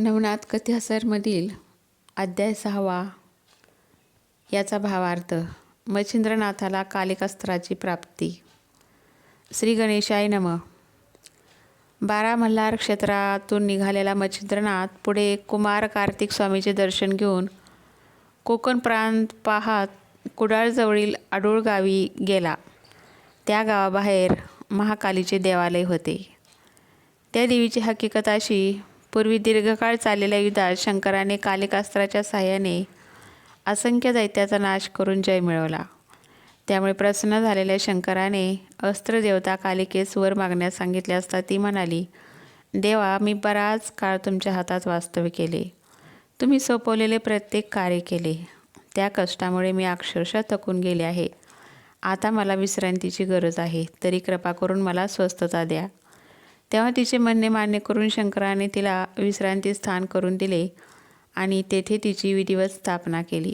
नवनाथ कथ्यासरमधील अध्याय सहावा याचा भावार्थ मच्छिंद्रनाथाला कालिकास्त्राची प्राप्ती. श्री गणेशाय नम. बारा मल्हार क्षेत्रातून निघालेला मच्छिंद्रनाथ पुढे कुमार कार्तिक स्वामीचे दर्शन घेऊन कोकण प्रांत पाहात कुडाळजवळील आडूळ गावी गेला. त्या गावाबाहेर महाकालीचे देवालय होते. त्या देवीची हकीकत अशी पूर्वी दीर्घकाळ चाललेल्या युद्धात शंकराने कालिकास्त्राच्या सहाय्याने असंख्य दैत्याचा नाश करून जय मिळवला. त्यामुळे प्रसन्न झालेल्या शंकराने अस्त्रदेवता कालिकेस वर मागण्यास सांगितले असता ती म्हणाली देवा मी बराच काळ तुमच्या हातात वास्तव्य केले. तुम्ही सोपवलेले प्रत्येक कार्य केले. त्या कष्टामुळे मी अक्षरशः थकून गेले आहे. आता मला विश्रांतीची गरज आहे. तरी कृपा करून मला स्वस्थता द्या. तेव्हा तिचे म्हणणे मान्य करून शंकराने तिला विश्रांती स्थान करून दिले आणि तेथे तिची विधिवत स्थापना केली.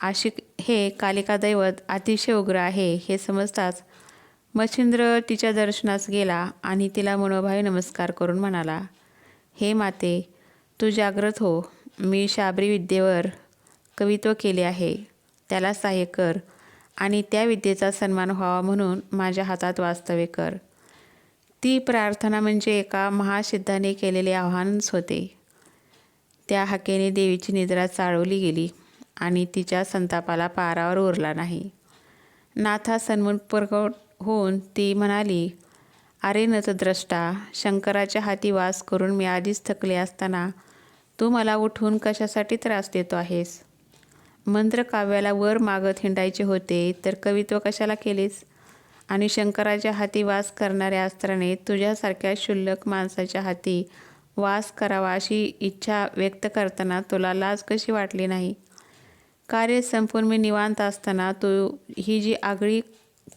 आशिक हे कालिका दैवत अतिशय उग्र आहे हे समजताच मच्छिंद्र तिच्या दर्शनास गेला आणि तिला मनोभावी नमस्कार करून म्हणाला हे माते तू जागृत हो. मी शाबरी विद्येवर कवित्व केले आहे. त्याला सहाय्य कर आणि त्या विद्येचा सन्मान व्हावा म्हणून माझ्या हातात वास्तव्य कर. ती प्रार्थना म्हणजे एका महासिद्धाने केलेले आव्हानच होते. त्या हाकेने देवीची निद्रा चाळवली गेली आणि तिच्या संतापाला पारावर उरला नाही. नाथा सन्मुख प्रकट होऊन ती म्हणाली अरे नतद्रष्टा शंकराच्या हाती वास करून मी आधीच थकले असताना तू मला उठवून कशासाठी त्रास देतो आहेस? मंत्र काव्याला वर मागत हिंडायचे होते तर कवित्व कशाला केलेस? आणि शंकराच्या हाती वास करणाऱ्या अस्त्राने तुझ्यासारख्या क्षुल्लक माणसाच्या हाती वास करावा अशी इच्छा व्यक्त करताना तुला लाज कशी वाटली नाही? कार्य संपून मी निवांत असताना तू ही जी आगळी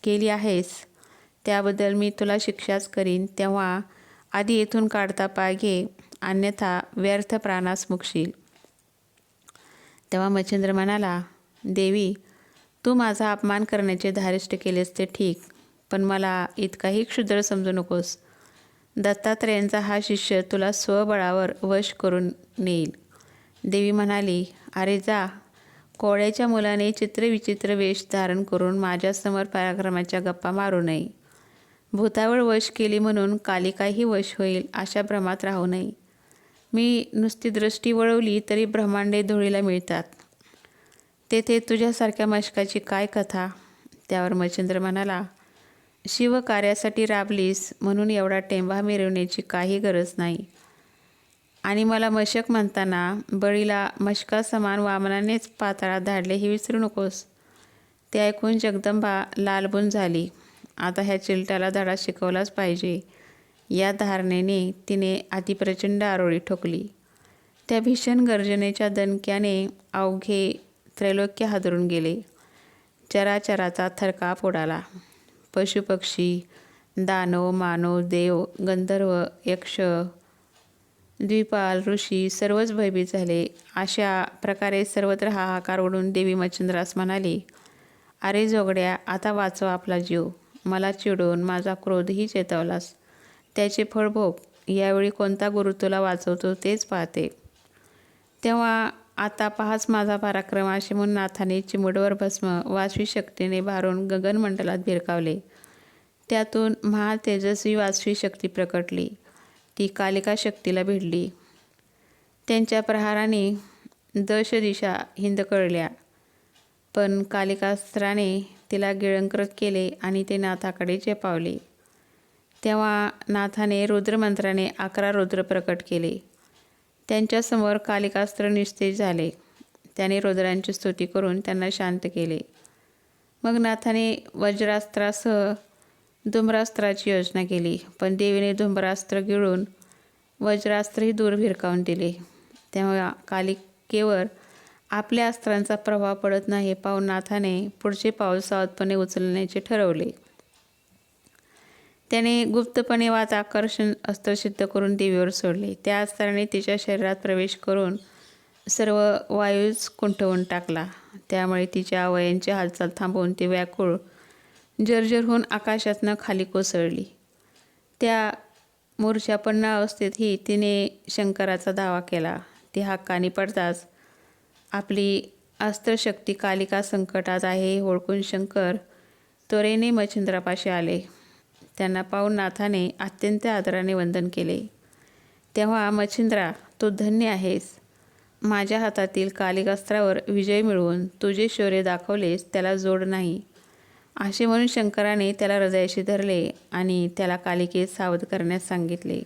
केली आहेस त्याबद्दल मी तुला शिक्षाच करीन. तेव्हा आधी येथून काढता पाय घे अन्यथा व्यर्थ प्राणास मुकशील. तेव्हा मच्छिंद्र म्हणाला देवी तू माझा अपमान करण्याचे धारिष्ट केलेस ते ठीक. पण मला इतकाही क्षुद्र समजू नकोस. दत्तात्रेयांचा हा शिष्य तुला स्वबळावर वश करून नेईल. देवी म्हणाली अरे जा कोळ्याच्या मुलाने चित्रविचित्र वेश धारण करून माझ्यासमोर पराक्रमाच्या गप्पा मारू नये. भूतावळ वश केली म्हणून कालिकाही वश होईल अशा भ्रमात राहू नये. मी नुसती दृष्टी वळवली तरी ब्रह्मांडे धुळीला मिळतात. तेथे तुझ्यासारख्या मशकाची काय कथा? त्यावर मच्छिंद्र म्हणाला शिवकार्यासाठी राबलीस म्हणून एवढा टेंबा मिरवण्याची काही गरज नाही. आणि मला मशक म्हणताना बळीला मशका समान वामनानेच पाताळात धाडले हे विसरू नकोस. ते ऐकून जगदंबा लालबून झाली. आता ह्या चिलट्याला धडा शिकवलाच पाहिजे. या धारणेने तिने अतिप्रचंड आरोळी ठोकली. त्या भीषण गर्जनेच्या दणक्याने अवघे त्रैलोक्य हादरून गेले. चराचराचा थरकाप उडाला. पशुपक्षी दानव मानव देव गंधर्व यक्ष द्विपाल ऋषी सर्वच भयभीत झाले. अशा प्रकारे सर्वत्र हाहाकार ओढून देवी मच्छिंद्रास म्हणाली अरे जोगड्या आता वाचव आपला जीव. मला चिडून माझा क्रोधही चेतवलास. त्याचे फळभोग यावेळी कोणता गुरु तुला वाचवतो तेच पाहते. तेव्हा आता पाहाच माझा पराक्रम असे म्हणून नाथाने चिमुडवर भस्म वासवी शक्तीने भारून गगनमंडलात भिरकावले. त्यातून महातेजस्वी वासवी शक्ती प्रकटली. ती कालिका शक्तीला भिडली. त्यांच्या प्रहाराने दश दिशा हिंदकळल्या पण कालिकास्त्राने तिला गिळंकृत केले आणि ते नाथाकडे चेपावले तेव्हा नाथाने रुद्रमंत्राने अकरा रुद्र प्रकट केले. त्यांच्यासमोर कालिकास्त्र निस्तेज झाले. त्याने रुद्रांची स्तुती करून त्यांना शांत केले. मग नाथाने वज्रास्त्रासह धुम्रास्त्राची योजना केली पण देवीने धुम्रास्त्र गिळून वज्रास्त्रही दूर भिरकावून दिले. तेव्हा कालिकेवर आपल्या अस्त्रांचा प्रभाव पडत नाही पाहून नाथाने पुढचे पाऊल सावधपणे उचलण्याचे ठरवले. त्याने गुप्तपणे वाच आकर्षण अस्त्रसिद्ध करून देवीवर सोडले. त्या अस्त्राने तिच्या शरीरात प्रवेश करून सर्व वायूच कुंठवून टाकला. त्यामुळे तिच्या अवयांची हालचाल थांबवून ती व्याकुळ जर्जर होऊन आकाशातनं खाली कोसळली. त्या मूर्छापन्न अवस्थेतही तिने शंकराचा दावा केला. ती हक्कानी पडताच आपली अस्त्रशक्ती कालिका संकटात आहे हे ओळखून शंकर त्वरेने मच्छिंद्रापाशी आले. त्यांना पाहून नाथाने अत्यंत आदराने वंदन केले. तेव्हा मच्छिंद्रा तू धन्य आहेस. माझ्या हातातील कालिकास्त्रावर विजय मिळवून तुझे शौर्य दाखवलेस त्याला जोड नाही. असे म्हणून शंकराने त्याला हृदयाशी धरले आणि त्याला कालिकेत सावध करण्यास सांगितले.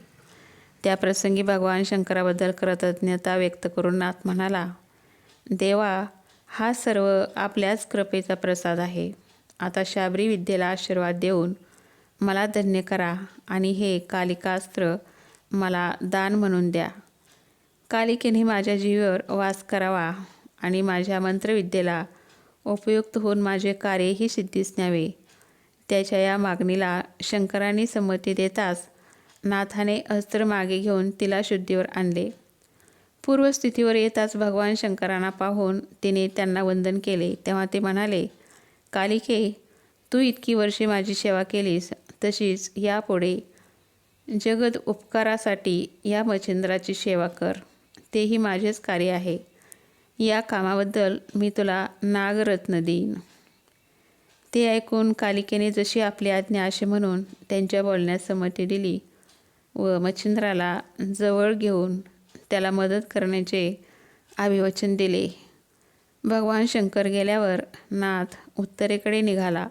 त्या प्रसंगी भगवान शंकराबद्दल कृतज्ञता व्यक्त करून नाथ म्हणाला देवा हा सर्व आपल्याच कृपेचा प्रसाद आहे. आता शाबरी विद्येला आशीर्वाद देऊन मला धन्य करा आणि हे कालिकास्त्र मला दान म्हणून द्या. कालिकेने माझ्या जीवावर वास करावा आणि माझ्या मंत्रविद्येला उपयुक्त होऊन माझे कार्यही सिद्धीस न्यावे. त्याच्या या मागणीला शंकरांनी संमती देताच नाथाने अस्त्र मागे घेऊन तिला शुद्धीवर आणले. पूर्वस्थितीवर येताच भगवान शंकरांना पाहून तिने त्यांना वंदन केले. तेव्हा ते म्हणाले कालिके तू इतकी वर्षे माझी सेवा केलीस तशीच यापुढे जगद उपकारासाठी या मच्छिंद्राची सेवा कर. तेही माझेच कार्य आहे. या कामाबद्दल मी तुला नागरत्न देईन. ते ऐकून कालिकेने जशी आपली आज्ञा असे म्हणून त्यांच्या बोलण्यास संमती दिली व मच्छिंद्राला जवळ घेऊन त्याला मदत करण्याचे अभिवचन दिले. भगवान शंकर गेल्यावर नाथ उत्तरेकडे निघाला.